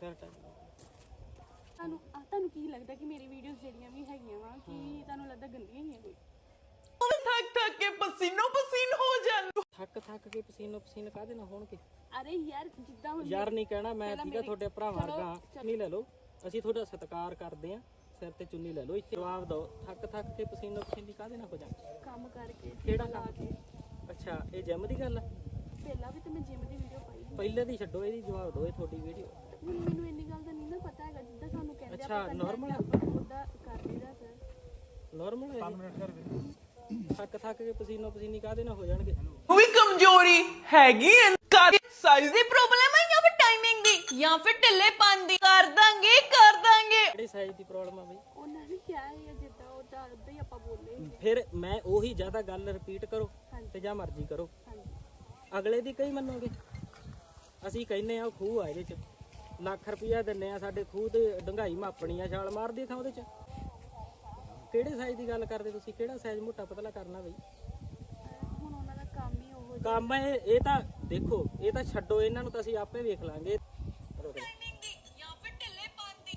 ਫਿਰ ਟਾਈਮ ਤੁਹਾਨੂੰ ਆ ਤੁਹਾਨੂੰ ਕੀ ਲੱਗਦਾ ਕਿ ਮੇਰੀ ਵੀਡੀਓਜ਼ ਜਿਹੜੀਆਂ ਵੀ ਹੈਗੀਆਂ ਵਾ ਕਿ ਤੁਹਾਨੂੰ ਲੱਗਦਾ ਗੰਦੀਆਂ ਹੀ ਆ ਕੋਈ? ਥੱਕ ਥੱਕ ਕੇ ਪਸੀਨੋ ਪਸੀਨ ਹੋ ਜਾਂ ਥੱਕ ਥੱਕ ਕੇ ਪਸੀਨੋ ਪਸੀਨ ਕਾਹਦੇ ਨਾਲ ਹੋਣਗੇ ਅਰੇ ਯਾਰ ਜਿੱਦਾਂ ਹੁਣ ਯਾਰ ਨਹੀਂ ਕਹਿਣਾ ਮੈਂ ਪਹਿਲਾਂ ਠੀਕਾ ਮੇਰੀ- ਤੁਹਾਡੇ ਭਰਾ ਚਲੋ, ਵਰਗਾ ਚੁੰਨੀ ਲੈ ਲਓ। ਅਸੀਂ ਤੁਹਾਡਾ ਸਤਿਕਾਰ ਕਰਦੇ ਆ ਸਿਰ ਤੇ ਚੁੰਨੀ ਲੈ ਲਓ। ਇੱਥੇ ਜਵਾਬ ਦਿਓ ਥੱਕ ਥੱਕ ਕੇ ਪਸੀਨੋ ਪਸੀਨੀ ਕਾਹਦੇ ਨਾਲ ਹੋ ਜਾਂਦੇ ਕੰਮ ਕਰਕੇ ਕਿਹੜਾ ਲਾ ਕੰਮ? ਕੇ। ਅੱਛਾ ਇਹ ਜਿਮ ਦੀ ਗੱਲ ਆ? ਪਹਿਲਾਂ ਵੀ ਤੇ ਮੈਂ ਜਿਮ ਦੀ ਵੀਡੀਓ ਪਾਈ ਸੀ। ਪਹਿਲੇ ਦੀ ਛੱਡੋ ਇਹਦੀ ਜਵਾਬ ਦਿਓ ਇਹ ਤੁਹਾਡੀ ਵੀਡੀਓ ਹੁਣ ਮੈਨੂੰ ਇੰਨੀ ਗੱਲ ਦਾ ਨਹੀਂ ਨਾ ਪਤਾ ਹੈਗਾ ਜਿੱਦਾਂ ਸਾਨੂੰ ਕਹਿੰਦੇ ਅੱਛਾ, ਤੇ ਆਪਾਂ ਉਹਦਾ ਕਰ ਲਈਦਾ ਸਰ ਨਾਰਮਲ ਹੈ 5 ਮਿੰਟ ਕਰ ਥੱਕ ਥੱਕ ਕੇ ਪਸੀਨੋ ਪਸੀਨੀ ਕਾਹਦੇ ਨਾਲ ਹੋ ਜਾਣਗੇ? ਵੀ ਕਮਜ਼ੋਰੀ ਹੈਗੀ ਕਰ ਸਾਈਜ਼ ਦੀ ਪ੍ਰੋਬਲਮ ਹੈ ਜਾਂ ਫਿਰ ਟਾਈਮਿੰਗ ਦੀ? ਜਾਂ ਫਿਰ ਢਿੱਲੇ ਦੀ? ਕਰ ਦਾਂਗੇ ਕਰ ਦਾਂਗੇ। ਕਿਹੜੀ ਸਾਈਜ਼ ਦੀ ਪ੍ਰੋਬਲਮ ਆ ਬਈ? ਉਹਨਾਂ ਨੇ ਕਿਹਾ ਹੈ ਜਿੱਦਾਂ ਉਹਦਾ ਉਦਾਂ ਹੀ ਆਪਾਂ ਬੋਲੇ। ਫਿਰ ਮੈਂ ਉਹੀ ਜ਼ਿਆਦਾ ਗੱਲ ਰਿਪੀਟ ਕਰੋ। ਤੇ ਜਾਂ ਮਰਜ਼ੀ ਕਰੋ। ਹਾਂਜੀ। ਅਗਲੇ ਦੀ ਕਈ ਮੰਨੋਗੇ? ਅਸੀਂ ਕਹਿੰਨੇ ਆ ਉਹ ਖੂਹ ਆ ਇਹਦੇ ਚ। ਲੱਖ ਰੁਪਇਆ ਦਿੰਨੇ ਆ ਸਾਡੇ ਖੂਹ ਤੇ ਡੰਗਾਈ ਮਾਪਣੀ ਆ ਛਾਲ ਮਾਰਦੀ ਥਾਂ ਉਹਦੇ ਚ। ਕਿਹੜੇ ਸਾਈਜ਼ ਦੀ ਗੱਲ ਕਰਦੇ ਤੁਸੀਂ? ਕਿਹੜਾ ਸਾਈਜ਼ ਮੋਟਾ ਪਤਲਾ ਕਰਨਾ ਬਈ? ਹੁਣ ਉਹਨਾਂ ਦਾ ਕੰਮ ਹੀ ਉਹ ਕੰਮ ਇਹ ਇਹ ਤਾਂ ਦੇਖੋ ਇਹ ਤਾਂ ਛੱਡੋ ਇਹਨਾਂ ਨੂੰ ਤਾਂ ਅਸੀਂ ਆਪੇ ਵੇਖ ਲਾਂਗੇ ਜਾਂ ਫਿਰ ਢਿੱਲੇ ਦੀ